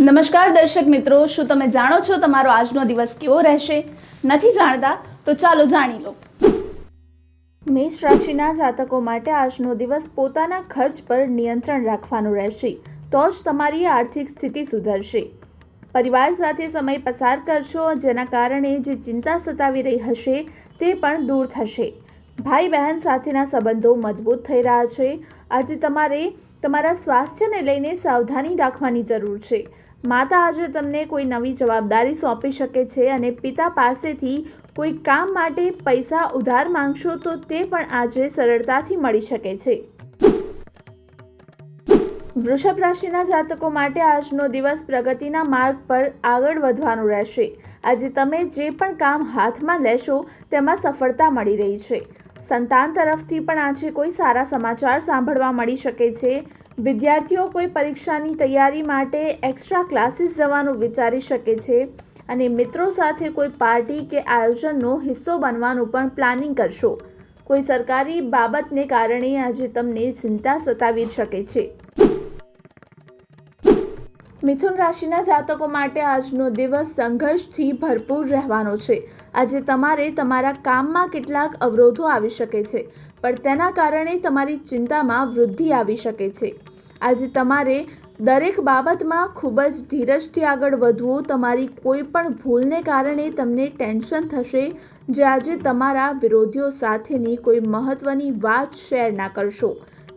નમસ્કાર દર્શક મિત્રો, શું તમે જાણો છો તમારો આજનો દિવસ કેવો રહેશે? નથી જાણતા તો ચાલો જાણી લો. મેષ રાશિના જાતકો માટે આજનો દિવસ પોતાના ખર્ચ પર નિયંત્રણ રાખવાનું રહેશે, તો જ તમારી આર્થિક સ્થિતિ સુધરશે. પરિવાર સાથે સમય પસાર કરશો, જેના કારણે જે ચિંતા સતાવી રહી હશે તે પણ દૂર થશે. ભાઈ બહેન સાથેના સંબંધો મજબૂત થઈ રહ્યા છે. આજે તમારે તમારા સ્વાસ્થ્યને લઈને સાવધાની રાખવાની જરૂર છે. માતા આજે તમને કોઈ નવી જવાબદારી સોંપી શકે છે અને પિતા પાસેથી કોઈ કામ માટે પૈસા ઉધાર માંગશો તો તે પણ આજે સરળતાથી મળી શકે છે. વૃષભ રાશિના જાતકો માટે આજનો દિવસ પ્રગતિના માર્ગ પર આગળ વધવાનું રહેશે. આજે તમે જે પણ કામ હાથમાં લેશો તેમાં સફળતા મળી રહી છે. સંતાન તરફથી પણ આજે કોઈ સારા સમાચાર સાંભળવા મળી શકે છે. વિદ્યાર્થીઓ કોઈ પરીક્ષાની તૈયારી માટે એક્સ્ટ્રા ક્લાસીસ જવાનું વિચારી શકે છે અને મિત્રો સાથે કોઈ પાર્ટી કે આયોજનનો હિસ્સો બનવાનું પણ પ્લાનિંગ કરશો. કોઈ સરકારી બાબતને કારણે આજે તમને ચિંતા સતાવી શકે છે. મિથુન રાશિના જાતકો માટે આજનો દિવસ સંઘર્ષથી ભરપૂર રહેવાનો છે. આજે તમારે તમારા કામમાં કેટલાક અવરોધો આવી શકે છે, પણ તેના કારણે તમારી ચિંતામાં વૃદ્ધિ આવી શકે છે. આજે તમારે દરેક બાબતમાં ખૂબ જ ધીરજથી આગળ વધવું, તમારી કોઈ પણ ભૂલને કારણે તમને ટેન્શન થશે જે આજે તમારા વિરોધીઓ સાથેની કોઈ મહત્ત્વની વાત શેર ના કરશો.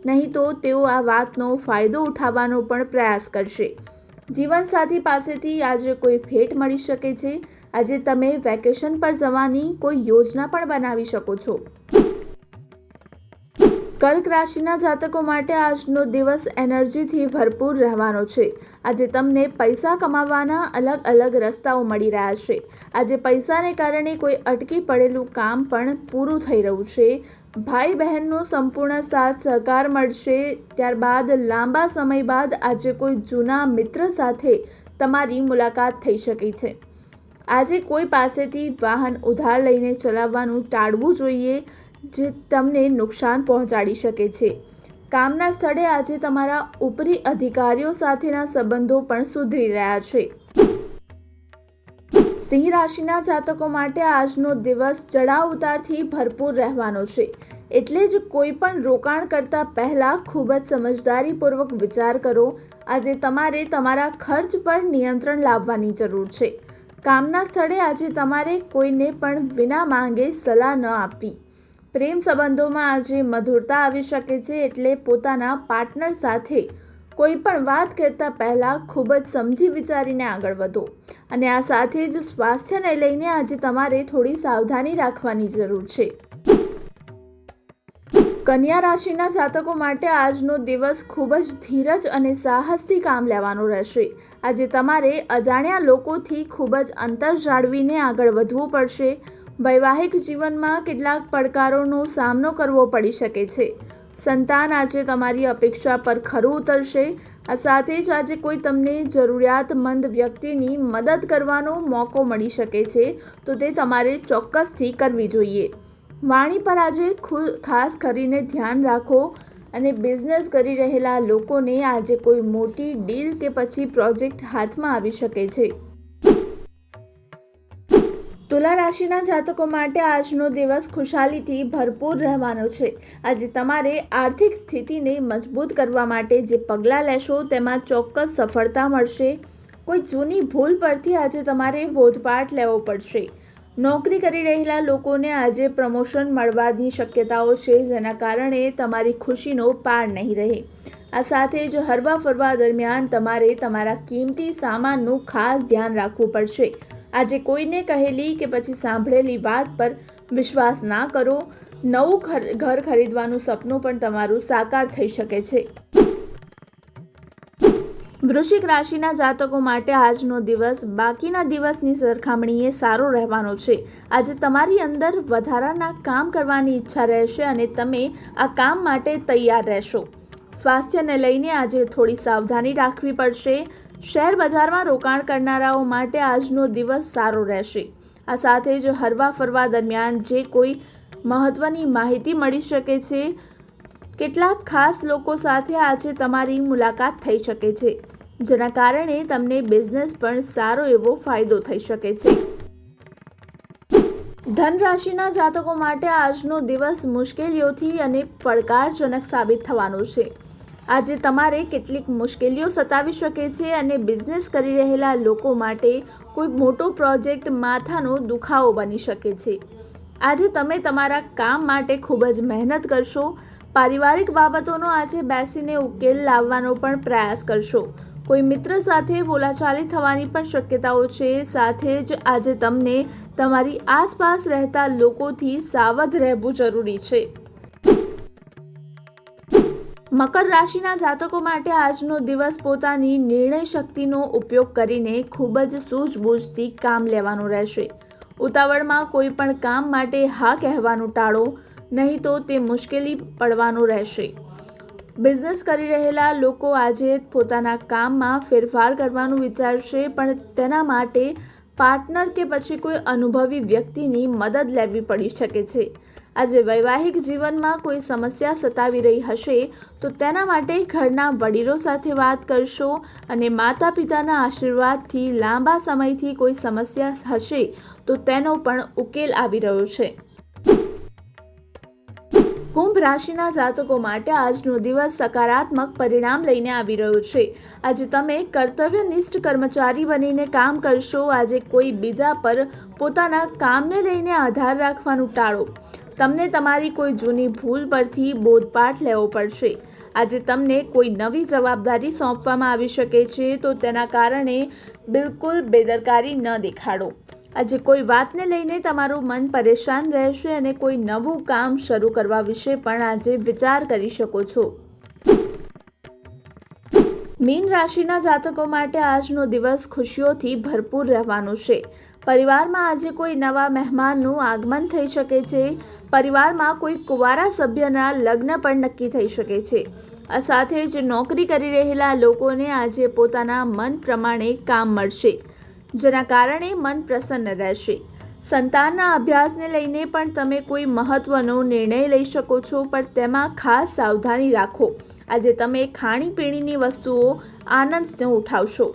નહીં તો તેઓ આ વાતનો ફાયદો ઉઠાવવાનો પણ પ્રયાસ કરશે. જીવનસાથી પાસેથી આજે કોઈ ભેટ મળી શકે છે? આજે તમે વેકેશન પર જવાની કોઈ યોજના પણ બનાવી શકો છો? કર્ક રાશિના જાતકો માટે આજનો દિવસ એનર્જીથી ભરપૂર રહેવાનો છે. આજે તમને પૈસા કમાવાના અલગ અલગ રસ્તાઓ મળી રહ્યા છે. આજે પૈસાને કારણે કોઈ અટકી પડેલું કામ પણ પૂરું થઈ રહ્યું છે. ભાઈ બહેનનો સંપૂર્ણ સાથ સહકાર મળશે. ત્યારબાદ લાંબા સમય બાદ આજે કોઈ જૂના મિત્ર સાથે તમારી મુલાકાત થઈ શકે છે. આજે કોઈ પાસેથી વાહન ઉધાર લઈને ચલાવવાનું ટાળવું જોઈએ. જે તમને નુકસાન પહોંચાડી શકે છે. કામના સ્થળે આજે તમારા ઉપરી અધિકારીઓ સાથેના સંબંધો પણ સુધરી રહ્યા છે. સિંહ રાશિના જાતકો માટે આજનો દિવસ ચડાવ ઉતારથી ભરપૂર રહેવાનો છે. એટલે જ કોઈ પણ રોકાણ કરતા પહેલા ખૂબ જ સમજદારીપૂર્વક વિચાર કરો. આજે તમારે તમારા ખર્ચ પર નિયંત્રણ લાવવાની જરૂર છે. કામના સ્થળે આજે તમારે કોઈને પણ વિના માંગે સલાહ ન આપવી. પ્રેમ સંબંધોમાં આજે મધુરતા આવી શકે છે એટલે પોતાના પાર્ટનર સાથે કોઈ પણ વાત કરતા પહેલાં ખૂબ જ સમજી વિચારીને આગળ વધો. અને આ સાથે જ સ્વાસ્થ્યને લઈને આજે તમારે થોડી સાવધાની રાખવાની જરૂર છે. કન્યા રાશિના જાતકો માટે આજનો દિવસ ખૂબ જ ધીરજ અને સાહસથી કામ લેવાનું રહેશે. આજે તમારે અજાણ્યા લોકોથી ખૂબ જ અંતર જાળવીને આગળ વધવું પડશે. વૈવાહિક જીવનમાં કેટલાક પડકારોનો સામનો કરવો પડી શકે છે. સંતાન આજે તમારી અપેક્ષા પર ખરું ઉતરશે. આ સાથે જ આજે કોઈ તમને જરૂરિયાતમંદ વ્યક્તિની મદદ કરવાનો મોકો મળી શકે છે, તો તે તમારે ચોક્કસથી કરવી જોઈએ. વાણી પર આજે ખાસ કરીને ધ્યાન રાખો અને બિઝનેસ કરી રહેલા લોકોને આજે કોઈ મોટી ડીલ કે પછી પ્રોજેક્ટ હાથમાં આવી શકે છે. તુલા રાશિના જાતકો માટે આજનો દિવસ ખુશાલીથી ભરપૂર રહેવાનો છે. આજે તમારે આર્થિક સ્થિતિને મજબૂત કરવા માટે જે પગલાં લેશો તેમાં ચોક્કસ સફળતા મળશે. કોઈ જૂની ભૂલ પરથી આજે તમારે બોધપાઠ લેવો પડશે. નોકરી કરી રહેલા લોકોને આજે પ્રમોશન મળવાની શક્યતાઓ છે, જેના કારણે તમારી ખુશીનો પાર નહીં રહે. આ સાથે જ હરવા ફરવા દરમિયાન તમારે તમારા કિંમતી સામાનનું ખાસ ધ્યાન રાખવું પડશે. આજે કોઈને કહેલી કે પછી સાંભળેલી વાત પર વિશ્વાસ ના કરો. નવું ઘર ખરીદવાનું સપનું પણ તમારું સાકાર થઈ શકે છે. વૃશ્ચિક રાશિના જાતકો માટે આજનો દિવસ બાકીના દિવસની સરખામણીએ સારો રહેવાનો છે. આજે તમારી અંદર વધારાના કામ કરવાની ઈચ્છા રહેશે અને તમે આ કામ માટે તૈયાર રહેશો. સ્વાસ્થ્યને લઈને આજે થોડી સાવધાની રાખવી પડશે. શેર બજારમાં રોકાણ કરનારાઓ માટે આજનો દિવસ સારો રહેશે. આ સાથે જ હરવા ફરવા દરમિયાન જે કોઈ મહત્ત્વની માહિતી મળી શકે છે, કેટલાક ખાસ લોકો સાથે આજે તમારી મુલાકાત થઈ શકે છે, જેના કારણે તમને બિઝનેસ પણ સારો એવો ફાયદો થઈ શકે છે. ધન રાશિના જાતકો માટે આજનો દિવસ મુશ્કેલીઓથી અને પડકારજનક સાબિત થવાનો છે. આજે તમારે કેટલીક મુશ્કેલીઓ સતાવી શકે છે અને બિઝનેસ કરી રહેલા લોકો માટે કોઈ મોટો પ્રોજેક્ટ માથાનો દુખાવો બની શકે છે. આજે તમે તમારા કામ માટે ખૂબ જ મહેનત કરશો. પારિવારિક બાબતોનો આજે બેસીને ઉકેલ લાવવાનો પણ પ્રયાસ કરશો. કોઈ મિત્ર સાથે બોલાચાલી થવાની પણ શક્યતાઓ છે. સાથે જ આજે તમને તમારી આસપાસ રહેતા લોકોથી સાવધ રહેવું જરૂરી છે. મકર રાશિના જાતકો માટે આજનો દિવસ પોતાની નિર્ણય શક્તિનો ઉપયોગ કરીને ખૂબ જ સૂઝબૂઝથી કામ લેવાનું રહેશે. ઉતાવળમાં કોઈ પણ કામ માટે હા કહેવાનું ટાળો, નહીં તો તે મુશ્કેલી પડવાનું રહેશે. બિઝનેસ કરી રહેલા લોકો આજે પોતાના કામમાં ફેરફાર કરવાનું વિચારશે, પણ તેના માટે પાર્ટનર કે પછી કોઈ અનુભવી વ્યક્તિની મદદ લેવી પડી શકે છે. આજે વૈવાહિક જીવનમાં કોઈ સમસ્યા સતાવી રહી હશે તો તેના માટે ઘરના વડીલો સાથે વાત કરશો અને માતા પિતાના આશીર્વાદથી લાંબા સમયથી કોઈ સમસ્યા હશે તો તેનો પણ ઉકેલ આવી રહ્યો છે. કુંભ રાશિના જાતકો માટે આજનો દિવસ સકારાત્મક પરિણામ લઈને આવી રહ્યો છે. આજે તમે કર્તવ્યનિષ્ઠ કર્મચારી બનીને કામ કરશો. આજે કોઈ બીજા પર પોતાના કામને લઈને આધાર રાખવાનું ટાળો. તમને તમારી કોઈ જૂની ભૂલ પરથી બોધપાઠ લેવો પડશે. આજે તમને કોઈ નવી જવાબદારી સોંપવામાં આવી શકે છે, તો તેના કારણે બિલકુલ બેદરકારી ન દેખાડો. આજે કોઈ વાતને લઈને તમારું મન પરેશાન રહેશે અને કોઈ નવું કામ શરૂ કરવા વિશે પણ આજે વિચાર કરી શકો છો. મીન રાશિના જાતકો માટે આજનો દિવસ ખુશીઓથી ભરપૂર રહેવાનો છે. પરિવારમાં આજે કોઈ નવા મહેમાનનું આગમન થઈ શકે છે પરિવારમાં કોઈ કુંવારા સભ્યના લગ્ન પણ નક્કી થઈ શકે છે. આ સાથે જ નોકરી કરી રહેલા લોકોને આજે પોતાના મન પ્રમાણે કામ મળશે, જેના કારણે મન પ્રસન્ન રહેશે. સંતાનના અભ્યાસને લઈને પણ તમે કોઈ મહત્વનો નિર્ણય લઈ શકો છો, પણ તેમાં ખાસ સાવધાની રાખો. આજે તમે ખાણીપીણીની વસ્તુઓ આનંદનો ઉઠાવશો.